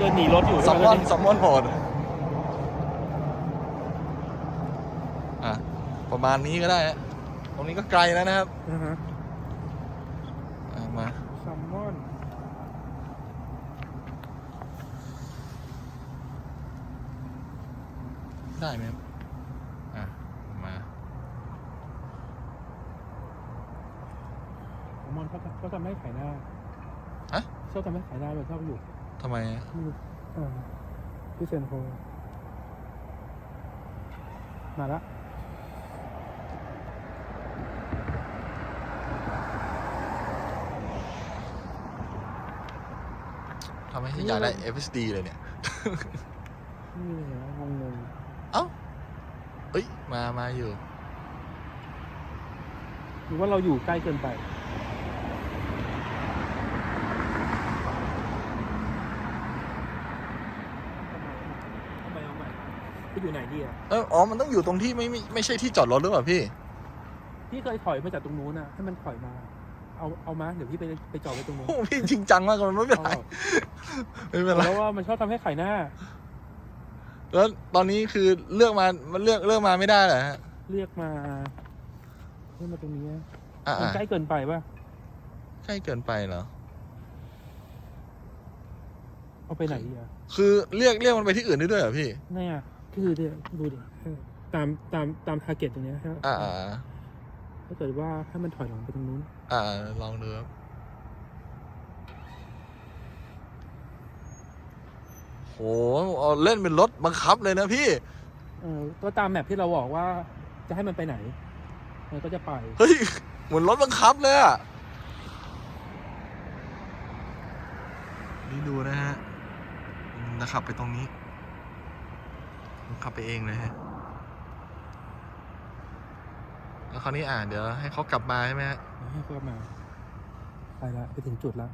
เดินหนีรถอยู่ซัมมอนซัมมอนโหดอะประมาณนี้ก็ได้ฮะตรงนี้ก็ไกลแล้วนะครับนะฮะอะมาซัมมอนได้ไหมครับอะมาซัมมอนเขาเขาทำให้ขายหน้าฮะ ชอบทำให้ขายหน้าแบบชอบอยู่ ทำไมอะไม่รู้อ่าที่เซนโคมาละทำให้อยากได้ FSD เลยเนี่ยนี่เหรองงงเอ้าเอ้ย มา มาอยู่ หรือว่าเราอยู่ใกล้เกินไป ทำไมเอาใหม่ ไปอยู่ไหนดีอะเอออ๋อ มันต้องอยู่ตรงที่ไม่ไม่ไม่ใช่ที่จอดรถหรือเปล่าพี่ พี่เคยถอยมาจากตรงนู้นอะให้มันถอยมา เอาเอามาเดี๋ยวพี่ไปไปจอดไว้ตรงนู้นโอ้พี่จริงจังมากเลยไม่เป็นเอาไรเปล่าไม่เป็นไรแล้วว่ามันชอบทำให้ไข่หน้า แล้วตอนนี้คือเลือกมามันเลือกเลือกมาไม่ได้เหรอฮะเรียกมาเรียกมาตรงนี้อ่ามันใกล้เกินไปป่ะใกล้เกินไปเหรอเอาไปไหนดีอะคือเรียกเรียกมันไปที่อื่นได้ด้วยเหรอพี่เนี่ย คือเดี๋ยวดูดิตามตามตามทาร์เก็ตตรงเนี้ยฮะอ่าอ่าอ่าถ้าเกิดว่าให้มันถอยหลังไปตรงนู้น อ่าลองดูครับโหเอาเล่นเป็นรถบังคับเลยนะพี่ เออก็ตามแมพที่เราบอกว่าจะให้มันไปไหน มันก็จะไป เฮ้ย เหมือนรถบังคับเลยอะนี่ดูนะฮะอืมจะขับไปตรงนี้ ขับไปเองเลยฮะ แล้วคราวนี้อ่าเดี๋ยวให้เขากลับมาใช่ไหมฮะให้เขามา ไปละไปถึงจุดแล้ว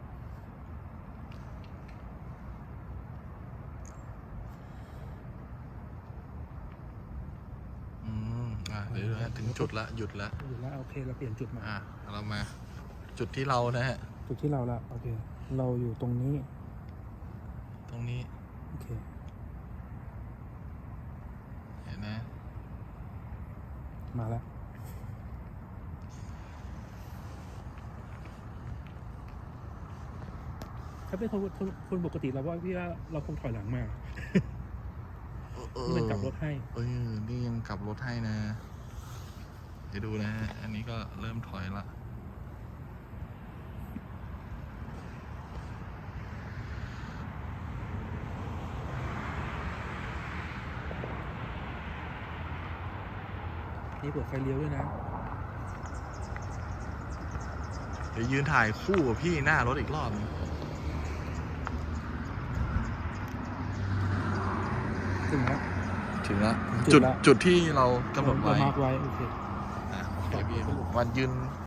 อืมอ่าเดี๋ยวดูฮะถึงจุดละหยุดละอยู่แล้วโอเคเราเปลี่ยนจุดมา อ่าเรามา จุดที่เรานะฮะ จุดที่เราละโอเค เราอยู่ตรงนี้ ตรงนี้ โอเค เห็นนะ มาแล้ว ถ้าเป็นคนคนคนปกติเราว่าพี่ว่าเราคงถอยหลังมาเออที่มันกลับรถให้ เออนี่ยังกลับรถให้นะ เดี๋ยวดูนะฮะอันนี้ก็เริ่มถอยละ นี่เปิดไฟเลี้ยวด้วยนะ เดี๋ยวยืนถ่ายคู่กับพี่หน้ารถอีกรอบนึงถึงแล้ว ถึงแล้วจุจุดดละจุดที่เรากำหนดไว้เรามาร์กไว้ โอเคอะโอเคพี่วันยืน